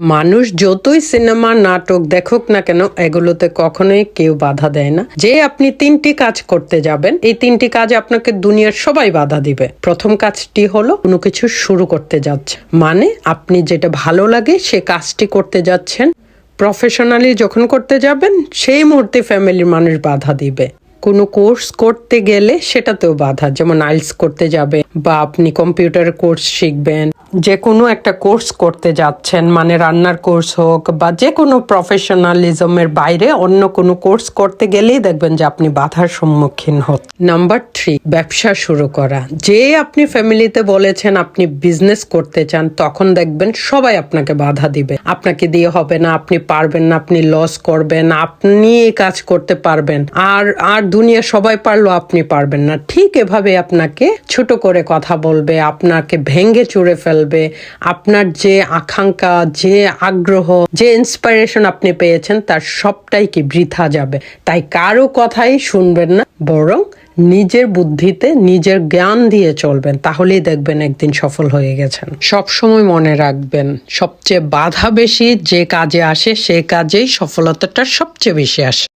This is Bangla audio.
মানুষ যতই সিনেমা, নাটক দেখুক না কেন, এগুলোতে কখনোই কেউ বাধা দেয় না। যে আপনি তিনটি কাজ করতে যাবেন, এই তিনটি কাজ আপনাকে দুনিয়ার সবাই বাধা দিবে। প্রথম কাজটি হলো কোনো কিছু শুরু করতে যাচ্ছে। মানে আপনি যেটা ভালো লাগে, সে কাজটি করতে যাচ্ছেন। প্রফেশনালি যখন করতে যাবেন, সেই মুহূর্তে ফ্যামিলির মানুষ বাধা দিবে। কোনো কোর্স করতে গেলে সেটাতেও বাধা, যেমন আইলস করতে যাবে। বা আপনি কম্পিউটার কোর্স শিখবেন যে কোনো একটা কোর্স করতে যাচ্ছেন মানে রান্নার কোর্স হোক বা যে কোনো প্রফেশনালিজমের বাইরে অন্য কোনো কোর্স করতে গেলেই দেখবেন যে আপনি বাধার সম্মুখীন হন নাম্বার থ্রি ব্যবসা শুরু করা। যে আপনি ফ্যামিলিতে বলেছেন আপনি বিজনেস করতে চান, তখন দেখবেন সবাই আপনাকে বাধা দিবে। আপনাকে দিয়ে হবে না, আপনি পারবেন না, আপনি লস করবেন, আপনি কাজ করতে পারবেন। আর আর দুনিয়া সবাই পারল, আপনি পারবেন না। ঠিক এভাবে আপনাকে ছোট করে কথা বলবে, আপনাকে ভেঙ্গে চুরে ফেলবে, আপনার যে আকাঙ্ক্ষা, যে আগ্রহ, যে ইন্সপিরেশন আপনি পেয়েছেন, তার সবটাই কি বৃথা যাবে? তাই কারও কথাই শুনবেন না, বরং নিজের বুদ্ধিতে নিজের জ্ঞান দিয়ে চলবেন, তাহলেই দেখবেন একদিন সফল হয়ে গেছেন। সব সময় মনে রাখবেন, সবচেয়ে বাধা বেশি যে কাজে আসে, সে কাজেই সফলতাটা সবচেয়ে বেশি আসে।